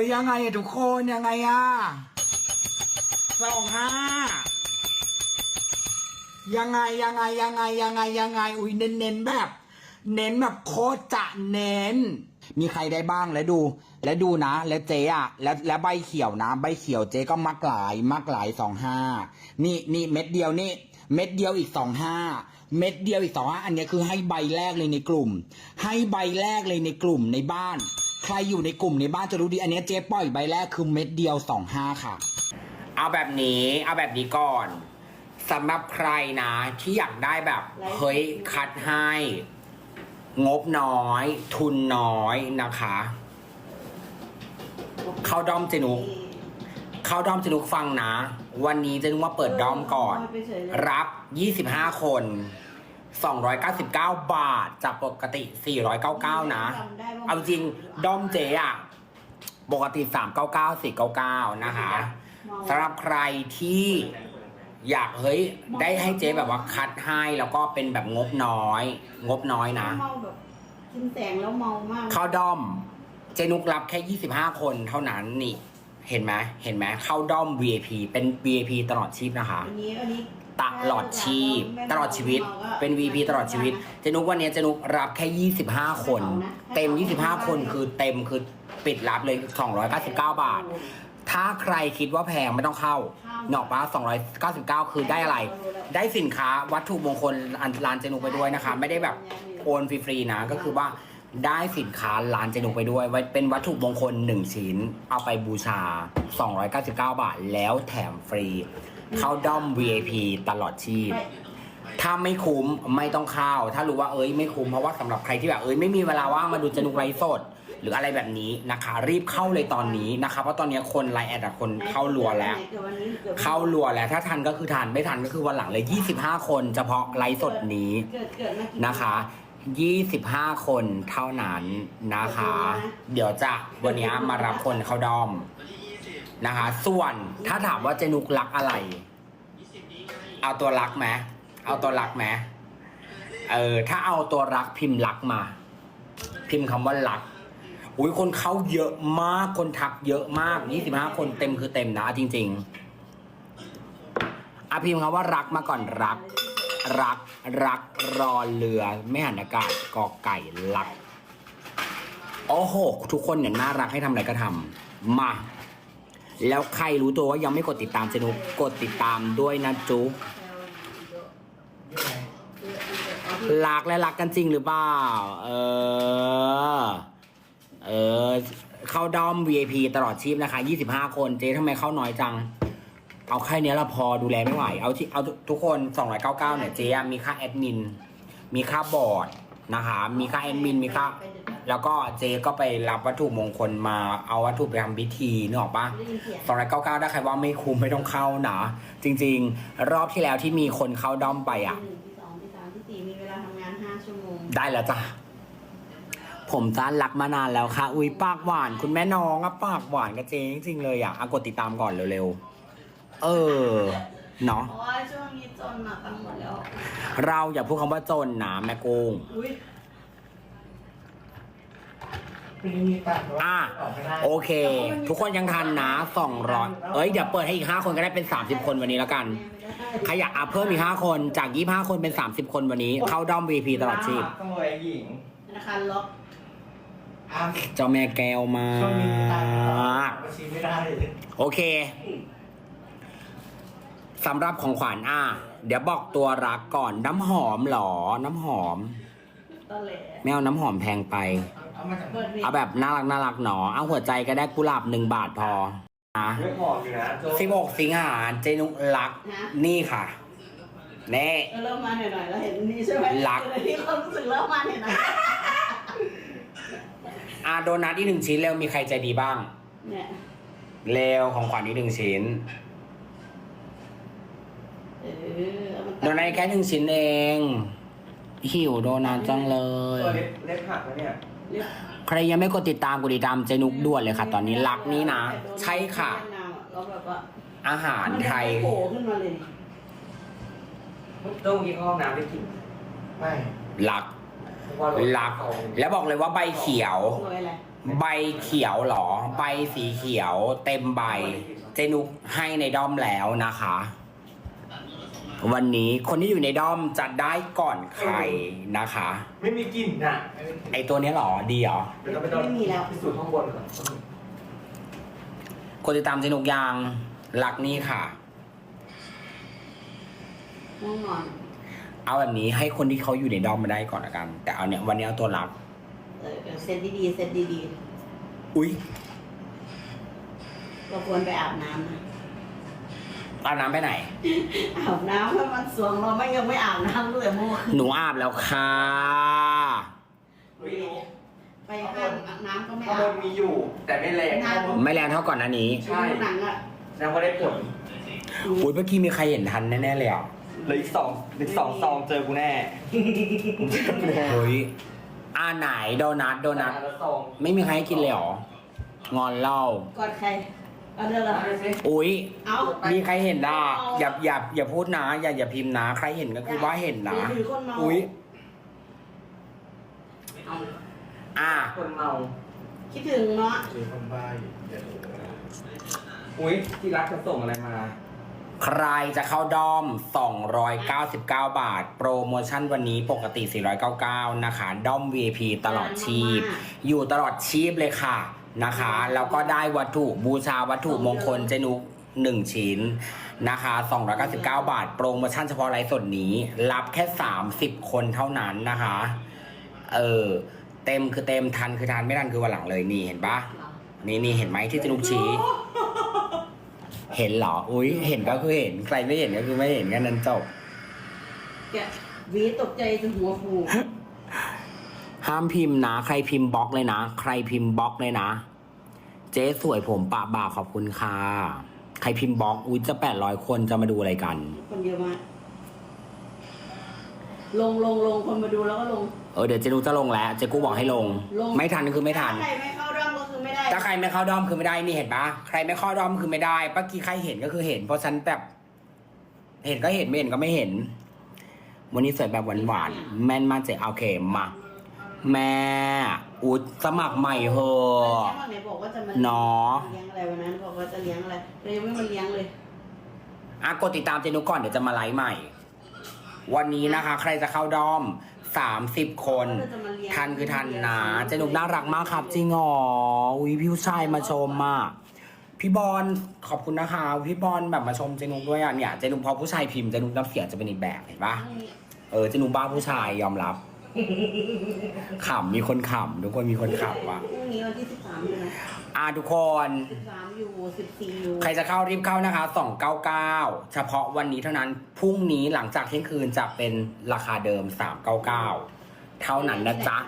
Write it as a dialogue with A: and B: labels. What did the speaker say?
A: ยยังไงทุกคนยังไงอะสองห้ายังไงยังไงยังไงยังไงยังไง อุ้ยเน้นเน้นแบบ เน้นแบบโคตรจะเน้น มีใครได้บ้างแล้วดู แล้วดูนะ แล้วเจ๊อะแล้วแล้วใบเขียวนะ ใบเขียวเจ๊ก็มักหลาย มักหลายสองห้านี่นี่เม็ดเดียวนี่เม็ดเดียวอีกสองห้าเม็ดเดียวอีกสองห้าอันนี้คือให้ใบแรกเลยในกลุ่ม ให้ใบแรกเลยในกลุ่มในบ้าน ใครอยู่ในกลุ่มในบ้านจะรู้ดี อันเนี้ยเจ๊ปล่อยใบแรกคือเม็ดเดียวสองห้าค่ะ เอาแบบนี้ เอาแบบนี้ก่อนสำหรับใครนะ ที่อยากได้แบบ เฮ้ย คัดให้ งบน้อย ทุนน้อยนะคะ เข้าด้อมเจนุกเข้าด้อมเจนุกฟังนะ วันนี้เจนุกมาเปิดด้อมก่อน รับ 25 คน 299 บาทจากปกติ 499 นะ เอาจริงด้อมเจอะปกติ 399 499 นะคะสำหรับใครที่อยากเฮ้ย ได้ให้เจ๊แบบว่าคัดให้แล้วก็เป็นแบบงบน้อย งบน้อยนะ
B: เมาแบบกินแสงแล้วเมามาก
A: เข้าด้อม เจนุกรับแค่ 25 คนเท่านั้นนี่ เห็นไหมเห็นไหมเข้าด้อม VIP เป็น VIP ตลอดชีพนะคะ
B: อันนี้อันนี้
A: ตลอดชีพ ตลอดชีวิต เป็น VP ตลอดชีวิต เจนุกวันนี้เจนุกรับแค่ 25 คน เต็ม 25 คนคือเต็มคือปิดรับเลย 299 บาท ถ้าใครคิดว่าแพงไม่ต้องเข้าหนอกปะ299 คือได้อะไร ได้สินค้าวัตถุมงคลอันร้านเจนุกไปด้วยนะคะ ไม่ได้แบบโอนฟรีๆนะ ก็คือว่า ได้สินค้าร้านเจนุกไปด้วย ไว้เป็นวัตถุมงคล1ชิ้น เอาไปบูชา 299 บาท แล้วแถมฟรี เข้าด้อม VIP ตลอดชีพ ถ้าไม่คุ้มไม่ต้องเข้า ถ้ารู้ว่าเอ้ยไม่คุ้มเพราะว่าสำหรับใครที่แบบเอ้ยไม่มีเวลาว่างมาดูเจนุกไลฟ์สด หรืออะไรแบบนี้นะคะ รีบเข้าเลยตอนนี้นะคะเพราะตอนนี้คนไลน์แอดอะคนเข้ารัวแล้ว เข้ารัวแล้วถ้าทันก็คือทันไม่ทันก็คือวันหลังเลย 25 คนเฉพาะไลฟ์สดนี้
B: เกิดเกิดมากี่
A: นะคะ 25 คนเท่านั้นนะคะ เดี๋ยวจะวันนี้มารับคนเข้าดอมนะคะ ส่วนถ้าถามว่าเจนุกรักอะไร เอาตัวรักไหมเอาตัวรักไหมเออถ้าเอาตัวรักพิมพ์รักมา พิมพ์คำว่ารักอุ้ยคนเข้าเยอะมากคนทักเยอะมาก 25 คนเต็มคือเต็มนะจริง ๆอาพิมพ์คำว่ารักมาก่อนรัก รัก รักรอเรือ ไม่หันอากาศกอไก่รัก โอ้โห ทุกคนเนี่ยน่ารักให้ทำอะไรก็ทำมา แล้วใครรู้ตัวว่ายังไม่กดติดตามเจนุกกดติดตามด้วยนะจุ๊บรักและรักกันจริงหรือเปล่า เออ เออ เข้าดอม VIP ตลอดชีพนะคะ 25 คน เจ๊ทำไมเข้าน้อยจัง เอาแค่เนี้ยละพอดูแลไม่ไหว เอาที่เอาทุกคน 299เนี่ยเจ๊อะมีค่าแอดมิน มีค่าบอร์ดนะคะมีค่าแอดมินมีค่า แล้วก็เจ๊ก็ไปรับวัตถุมงคลมาเอาวัตถุไปทำพิธีนึกออกปะสองร้อยเก้าเก้าถ้าใครว่าไม่คุ้มไม่ต้องเข้านะจริง ๆ รอบที่แล้วที่มีคนเข้าด้อมไปอะ
B: ที่หนึ่งที่สองที่สามที่สี่มีเวลาทำงานห้าชั่วโมง
A: ได้แล้วจ้ะ ผมจ้านรักมานานแล้วค่ะ อุ้ยปากหวาน คุณแม่น้องอะปากหวานกับเจ๊จริงๆเลยอะอะกดติดตามก่อนเร็วๆ เออ เนาะ
B: เพราะว่าช่วงนี้จนอะตังค์หมดแล้ว
A: เราอย่าพูดคำว่าจนนะแม่กุ้ง
B: อุ้ย
C: ปีนี้ตัด
A: อะ
C: ออกไม่ได้
A: โอเค ทุกคนยังทันนะสองร้อยเอ้ย เดี๋ยวเปิดให้อีกห้าคนก็ได้เป็นสามสิบคนวันนี้แล้วกัน ใครอยากอัพเพิ่มอีกห้าคนจากยี่ห้าคนเป็นสามสิบคนวันนี้ เข้าด้อม VP ตลอดชีพ
C: ต้องเลยหญิง
B: ธนาคารล็อก
C: อ้าม
A: เจ้าแม่แก้วมา
C: ช่วงนี้ตัด
A: ก
C: มาชิมไม่ได้
A: โอเค สำหรับของขวัญอะเดี๋ยวบอกตัวรักก่อนน้ำหอมเหรอ น้ำหอม
B: ตะแหล
A: ไม่เอาน้ำหอมแพงไป
C: เอามาจาก
B: เปิดเว
A: เอาแบบน่ารักน่ารักหนอเอาหัวใจก็ได้กุหลาบหนึ่งบาทพอนะ
C: เรื่องหอมอยู่นะโจ
A: สิบหกสิงหาเจนุกรัก
B: นะ
A: นี่ค่ะแน่
B: เออเริ่มมาหน่อยๆแล้วเห็นนี่ใช่ไหม
A: รัก
B: เออที่ความรู้สึกเริ่มมาหน่อย
A: อาโดนัทอีกหนึ่งชิ้นเร็วมีใครใจดีบ้าง
B: ๆเนี่ย
A: เร็วของขวัญอีกหนึ่งชิ้น
B: เออเอามัน
A: โดนัทแค่หนึ่งชิ้นเอง หิวโดนัทจังเลย
C: ตัวเล็บเล็บหักแล้วเนี่ย
B: เรียก
A: ใครยังไม่กดติดตามกดติดตามเจนุกด่วนเลยค่ะ ตอนนี้รักนี้นะ ใช่ค่ะ
B: แล้วแบบว่า
A: อาหารไทย
B: มันโผล่ขึ้นมาเลย
C: ต้องกินข้าวห้องน้ำได้กินไม่
A: รัก
C: เพราะว่า
A: รัก แล้วบอกเลยว่าใบเขียว
B: โรยอะไร
A: ใบเขียวเหรอ ใบสีเขียว เต็มใบ เจนุกให้ในด้อมแล้วนะคะ วันนี้คนที่อยู่ในด้อมจะได้ก่อนใครนะคะ
C: ไม่มีกลิ่นน่ะ
A: ไอตัวเนี้ยเหรอ ดีเหรอ
C: เดี๋ยวเราไปต้องพิสูจน์ข้างบนก่อน
A: คนติดตามเจนุกยังรักนี่ค่ะ
B: ง่วงนอน
A: เอาแบบนี้ให้คนที่เขาอยู่ในด้อมมาได้ก่อนละกัน แต่เอาเนี่ยวันนี้เอาตัวรัก
B: เออเออเซตดีๆเซตดี
A: อุ้ย
B: ๆเราควรไปอาบน้ำนะ
A: อาบน้ำไปไหน
B: อาบน้ำถ้ามันสวงเราไม่ยังไม่อาบน้ำเลยโม
A: หนูอาบแล้วค่ะ
C: เฮ้ยรู้
B: ไปห้างอาบน้ำก็ไม่
C: ข้าง
B: อา
C: บบนมีอยู่แต่ไม่แรงเท่า
A: ไม่แรงเท่าก่อนหน้านี้
C: ใช่
B: ดูหนังอะ
C: แล้วก็ได้ผล
A: อุ้ยเมื่อกี้มีใครเห็นทันแน่ๆเลยอะ
C: เหลืออีกสองอีกสองซองเจอกูแน่
A: เฮ้ยอ่าไหนโดนัทโดนัท
C: แล้วซอง
A: ไม่มีใครให้กินเลยเหรองอนเล่าก
B: อดใคร เอาเดี๋ยวเรา
A: อุ้ย
B: เอา
A: มีใครเห็นนะอย่าอย่าอย่าพูดนะอย่าอย่าพิมพ์นะใครเห็นก็คือว่าเห็นนะ
B: หรือคนเมา
A: อุ้ย
B: เอา
A: อะ
C: คนเมา
B: คิดถึงเนาะ
D: คือคนบ้าอย่าดูนะ
C: อุ้ยที่รักจะส่งอะไรมา
A: ใครจะเข้าดอม 299 บาท โปรโมชั่นวันนี้ปกติ 499 นะคะ ดอม VIP ตลอดชีพ อยู่ตลอดชีพเลยค่ะ นะคะ แล้วก็ได้วัตถุบูชาวัตถุมงคลเจนุก1ชิ้นนะคะ299 บาท โปรโมชั่นเฉพาะไลฟ์สดนี้ รับแค่ 30 คนเท่านั้นนะคะ เออ เต็มคือเต็มทันคือทันไม่ทันคือวันหลังเลยนี่เห็นปะนี่นี่เห็นไหมที่เจนุกชี้ เห็นเหรอ อุ้ยเห็นก็คือเห็น ใครไม่เห็นก็คือไม่เห็นกันนั้นจบ
B: แกหวีตกใจจนหัวฟู
A: ห้ามพิมพ์นะ ใครพิมพ์บล็อกเลยนะ ใครพิมพ์บล็อกเลยนะ เจ๊สวยผมปะบ่าขอบคุณค่ะ ใครพิมพ์บล็อก อุ้ยจะแปดร้อยคนจะมาดูอะไรกัน
B: คนเยอะมากลงลงลงคนมาดูแล้วก็ลง
A: เออเดี๋ยวเจนุกจะลงแล้ว เจ๊กูบอกให้ลง
B: ลง
A: ไม่ทันคือไม่ทัน
B: ถ้าใครไม่เข้าร่องก็คือไม่ได้
A: ถ้าใครไม่เข้าดอมคือไม่ได้นี่เห็นปะใครไม่เข้าดอมคือไม่ได้เมื่อกี้ใครเห็นก็คือเห็น เพราะฉันแบบ เห็นก็เห็นไม่เห็นก็ไม่เห็น วันนี้สวยแบบหวานๆแม่นมากเจ๊โอเคมา แม่ อุดสมัครใหม่เหอะ
B: แม่ไหนบอกว่าจะมา
A: เนาะ
B: เลี้ยงอะไรวันนั้นบอกว่าจะเลี้ยงอะไรเรายังไม่มาเลี้ยงเลย
A: อะกดติดตามเจนุกก่อนเดี๋ยวจะมาไลฟ์ใหม่ วันนี้นะคะ ใครจะเข้าดอม 30 คน
B: เราจะมาเลี้ยง
A: ทันคือทันนะเจนุกน่ารักมากครับ จริงเหรออุ้ยพี่ผู้ชายมาชมอะพี่บอลขอบคุณนะคะพี่บอลแบบมาชมเจนุกด้วยอะเนี่ยเจนุกพอผู้ชายพิมพ์เจนุกน้ำเสียงจะเป็นอีกแบบเห็นปะเออเจนุกบ้าผู้ชายยอมรับ ขำมีคนขำทุกคนมีคนขำว่ะ
B: พรุ่งนี้วันที่สิบสามใช่ไหม
A: อะทุกคน
B: สิบสามอยู่สิบสี่อยู่
A: ใครจะเข้ารีบเข้านะคะ299เฉพาะวันนี้เท่านั้นพรุ่งนี้หลังจากเที่ยงคืนจะเป็นราคาเดิม399เท่านั้นนะจ๊ะ